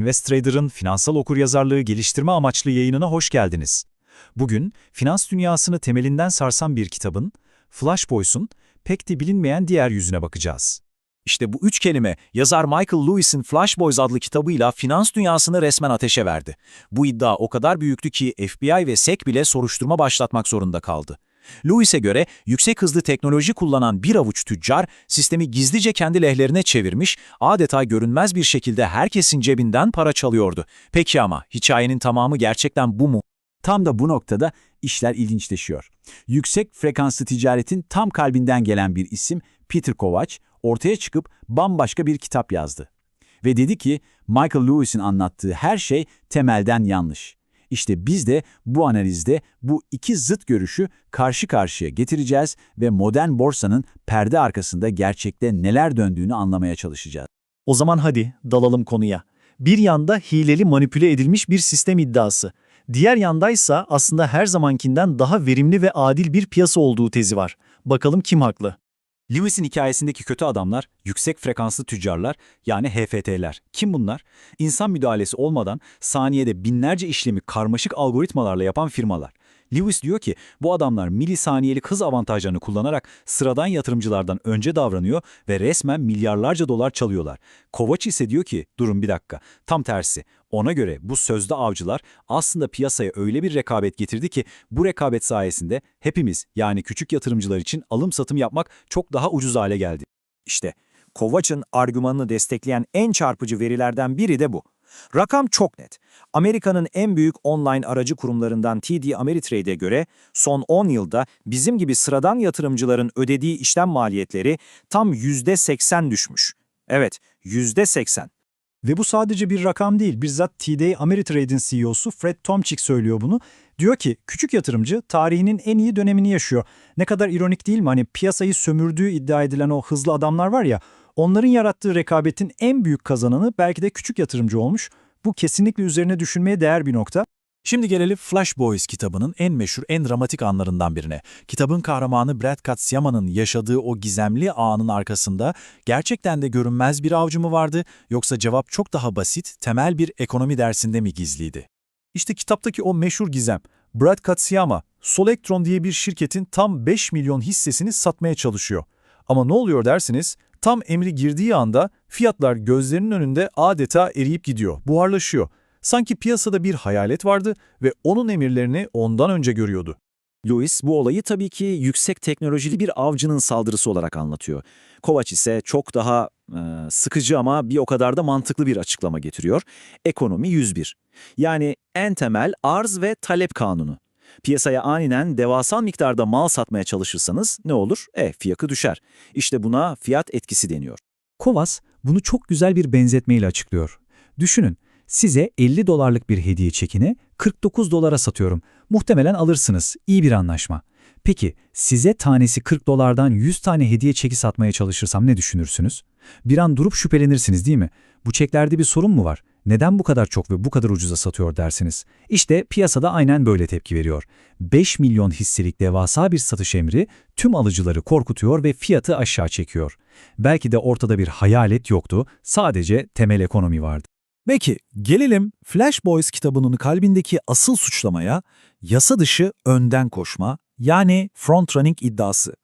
InvestTrader'ın finansal okuryazarlığı geliştirme amaçlı yayınına hoş geldiniz. Bugün finans dünyasını temelinden sarsan bir kitabın, Flash Boys'un pek de bilinmeyen diğer yüzüne bakacağız. İşte bu üç kelime yazar Michael Lewis'in Flash Boys adlı kitabıyla finans dünyasını resmen ateşe verdi. Bu iddia o kadar büyüktü ki FBI ve SEC bile soruşturma başlatmak zorunda kaldı. Lewis'e göre yüksek hızlı teknoloji kullanan bir avuç tüccar sistemi gizlice kendi lehlerine çevirmiş, adeta görünmez bir şekilde herkesin cebinden para çalıyordu. Peki ama hikayenin tamamı gerçekten bu mu? Tam da bu noktada işler ilginçleşiyor. Yüksek frekanslı ticaretin tam kalbinden gelen bir isim Peter Kovacs ortaya çıkıp bambaşka bir kitap yazdı. Ve dedi ki Michael Lewis'in anlattığı her şey temelden yanlış. İşte biz de bu analizde bu iki zıt görüşü karşı karşıya getireceğiz ve modern borsanın perde arkasında gerçekte neler döndüğünü anlamaya çalışacağız. O zaman hadi dalalım konuya. Bir yanda hileli manipüle edilmiş bir sistem iddiası. Diğer yandaysa aslında her zamankinden daha verimli ve adil bir piyasa olduğu tezi var. Bakalım kim haklı? Lewis'in hikayesindeki kötü adamlar, yüksek frekanslı tüccarlar yani HFT'ler. Kim bunlar? İnsan müdahalesi olmadan saniyede binlerce işlemi karmaşık algoritmalarla yapan firmalar. Lewis diyor ki bu adamlar milisaniyelik hız avantajlarını kullanarak sıradan yatırımcılardan önce davranıyor ve resmen milyarlarca dolar çalıyorlar. Kovac ise diyor ki durun bir dakika tam tersi. Ona göre bu sözde avcılar aslında piyasaya öyle bir rekabet getirdi ki bu rekabet sayesinde hepimiz yani küçük yatırımcılar için alım satım yapmak çok daha ucuz hale geldi. İşte Kovac'ın argümanını destekleyen en çarpıcı verilerden biri de bu. Rakam çok net. Amerika'nın en büyük online aracı kurumlarından TD Ameritrade'e göre son 10 yılda bizim gibi sıradan yatırımcıların ödediği işlem maliyetleri tam %80 düşmüş. Evet, %80. Ve bu sadece bir rakam değil. Bizzat TD Ameritrade'in CEO'su Fred Tomczyk söylüyor bunu. Diyor ki küçük yatırımcı tarihinin en iyi dönemini yaşıyor. Ne kadar ironik değil mi? Hani piyasayı sömürdüğü iddia edilen o hızlı adamlar var ya, onların yarattığı rekabetin en büyük kazananı belki de küçük yatırımcı olmuş. Bu kesinlikle üzerine düşünmeye değer bir nokta. Şimdi gelelim Flash Boys kitabının en meşhur, en dramatik anlarından birine. Kitabın kahramanı Brad Katsuyama'nın yaşadığı o gizemli anın arkasında gerçekten de görünmez bir avcı mı vardı yoksa cevap çok daha basit, temel bir ekonomi dersinde mi gizliydi? İşte kitaptaki o meşhur gizem. Brad Katsuyama, Solectron diye bir şirketin tam 5 milyon hissesini satmaya çalışıyor. Ama ne oluyor dersiniz? Tam emri girdiği anda fiyatlar gözlerinin önünde adeta eriyip gidiyor, buharlaşıyor. Sanki piyasada bir hayalet vardı ve onun emirlerini ondan önce görüyordu. Lewis bu olayı tabii ki yüksek teknolojili bir avcının saldırısı olarak anlatıyor. Kovac ise çok daha e, sıkıcı ama bir o kadar da mantıklı bir açıklama getiriyor. Ekonomi 101. Yani en temel arz ve talep kanunu. Piyasaya aniden devasal miktarda mal satmaya çalışırsanız ne olur? E, fiyatı düşer. İşte buna fiyat etkisi deniyor. Kovas bunu çok güzel bir benzetmeyle açıklıyor. Düşünün, size 50 dolarlık bir hediye çekini 49 dolara satıyorum. Muhtemelen alırsınız. İyi bir anlaşma. Peki size tanesi 40 dolardan 100 tane hediye çeki satmaya çalışırsam ne düşünürsünüz? Bir an durup şüphelenirsiniz değil mi? Bu çeklerde bir sorun mu var? Neden bu kadar çok ve bu kadar ucuza satıyor dersiniz? İşte piyasada aynen böyle tepki veriyor. 5 milyon hisselik devasa bir satış emri tüm alıcıları korkutuyor ve fiyatı aşağı çekiyor. Belki de ortada bir hayalet yoktu, sadece temel ekonomi vardı. Peki gelelim Flash Boys kitabının kalbindeki asıl suçlamaya, yasa dışı önden koşma yani front running iddiası.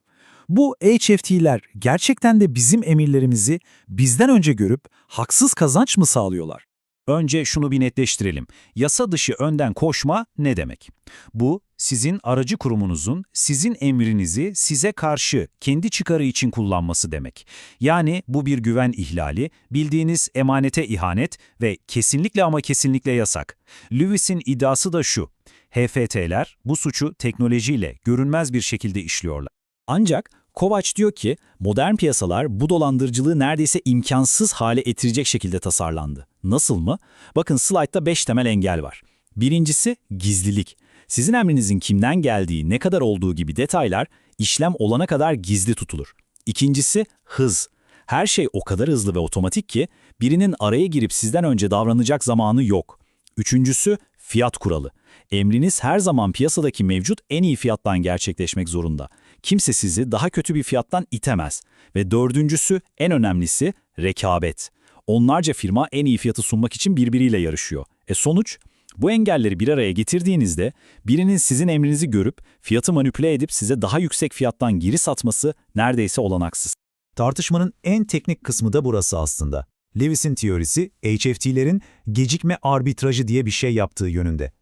Bu HFT'ler gerçekten de bizim emirlerimizi bizden önce görüp haksız kazanç mı sağlıyorlar? Önce şunu bir netleştirelim. Yasa dışı önden koşma ne demek? Bu, sizin aracı kurumunuzun sizin emrinizi size karşı kendi çıkarı için kullanması demek. Yani bu bir güven ihlali, bildiğiniz emanete ihanet ve kesinlikle ama kesinlikle yasak. Lewis'in iddiası da şu. HFT'ler bu suçu teknolojiyle görünmez bir şekilde işliyorlar. Ancak Kovac diyor ki modern piyasalar bu dolandırıcılığı neredeyse imkansız hale getirecek şekilde tasarlandı. Nasıl mı? Bakın slaytta 5 temel engel var. Birincisi gizlilik. Sizin emrinizin kimden geldiği, ne kadar olduğu gibi detaylar işlem olana kadar gizli tutulur. İkincisi hız. Her şey o kadar hızlı ve otomatik ki birinin araya girip sizden önce davranacak zamanı yok. Üçüncüsü fiyat kuralı. Emriniz her zaman piyasadaki mevcut en iyi fiyattan gerçekleşmek zorunda. Kimse sizi daha kötü bir fiyattan itemez. Ve dördüncüsü, en önemlisi rekabet. Onlarca firma en iyi fiyatı sunmak için birbiriyle yarışıyor. E sonuç? Bu engelleri bir araya getirdiğinizde birinin sizin emrinizi görüp fiyatı manipüle edip size daha yüksek fiyattan geri satması neredeyse olanaksız. Tartışmanın en teknik kısmı da burası aslında. Lewis'in teorisi, HFT'lerin gecikme arbitrajı diye bir şey yaptığı yönünde.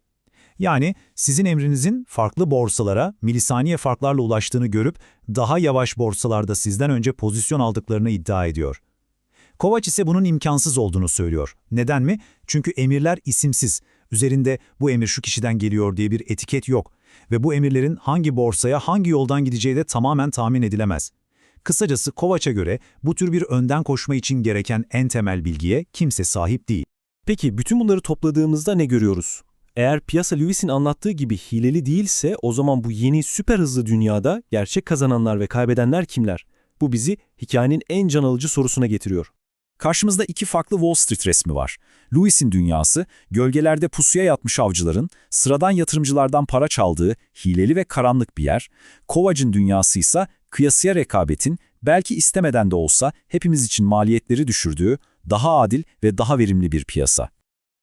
Yani sizin emrinizin farklı borsalara milisaniye farklarla ulaştığını görüp daha yavaş borsalarda sizden önce pozisyon aldıklarını iddia ediyor. Kovac ise bunun imkansız olduğunu söylüyor. Neden mi? Çünkü emirler isimsiz. Üzerinde bu emir şu kişiden geliyor diye bir etiket yok. Ve bu emirlerin hangi borsaya hangi yoldan gideceği de tamamen tahmin edilemez. Kısacası Kovac'a göre bu tür bir önden koşma için gereken en temel bilgiye kimse sahip değil. Peki bütün bunları topladığımızda ne görüyoruz? Eğer piyasa Lewis'in anlattığı gibi hileli değilse o zaman bu yeni süper hızlı dünyada gerçek kazananlar ve kaybedenler kimler? Bu bizi hikayenin en can alıcı sorusuna getiriyor. Karşımızda iki farklı Wall Street resmi var. Lewis'in dünyası, gölgelerde pusuya yatmış avcıların, sıradan yatırımcılardan para çaldığı hileli ve karanlık bir yer. Kovac'ın dünyası ise kıyasıya rekabetin, belki istemeden de olsa hepimiz için maliyetleri düşürdüğü, daha adil ve daha verimli bir piyasa.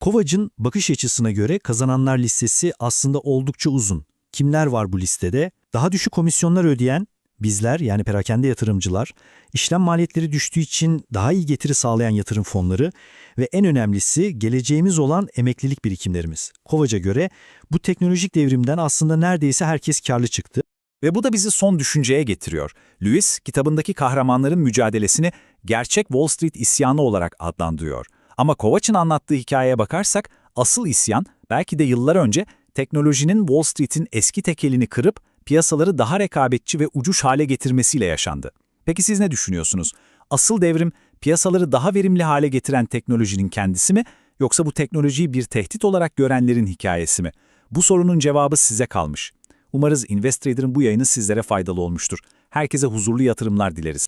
Kovac'ın bakış açısına göre kazananlar listesi aslında oldukça uzun. Kimler var bu listede? Daha düşük komisyonlar ödeyen, bizler yani perakende yatırımcılar, işlem maliyetleri düştüğü için daha iyi getiri sağlayan yatırım fonları ve en önemlisi geleceğimiz olan emeklilik birikimlerimiz. Kovac'a göre bu teknolojik devrimden aslında neredeyse herkes karlı çıktı. Ve bu da bizi son düşünceye getiriyor. Lewis, kitabındaki kahramanların mücadelesini gerçek Wall Street isyanı olarak adlandırıyor. Ama Kovac'ın anlattığı hikayeye bakarsak, asıl isyan belki de yıllar önce teknolojinin Wall Street'in eski tekelini kırıp piyasaları daha rekabetçi ve ucuş hale getirmesiyle yaşandı. Peki siz ne düşünüyorsunuz? Asıl devrim piyasaları daha verimli hale getiren teknolojinin kendisi mi yoksa bu teknolojiyi bir tehdit olarak görenlerin hikayesi mi? Bu sorunun cevabı size kalmış. Umarız InvestTrader'ın bu yayını sizlere faydalı olmuştur. Herkese huzurlu yatırımlar dileriz.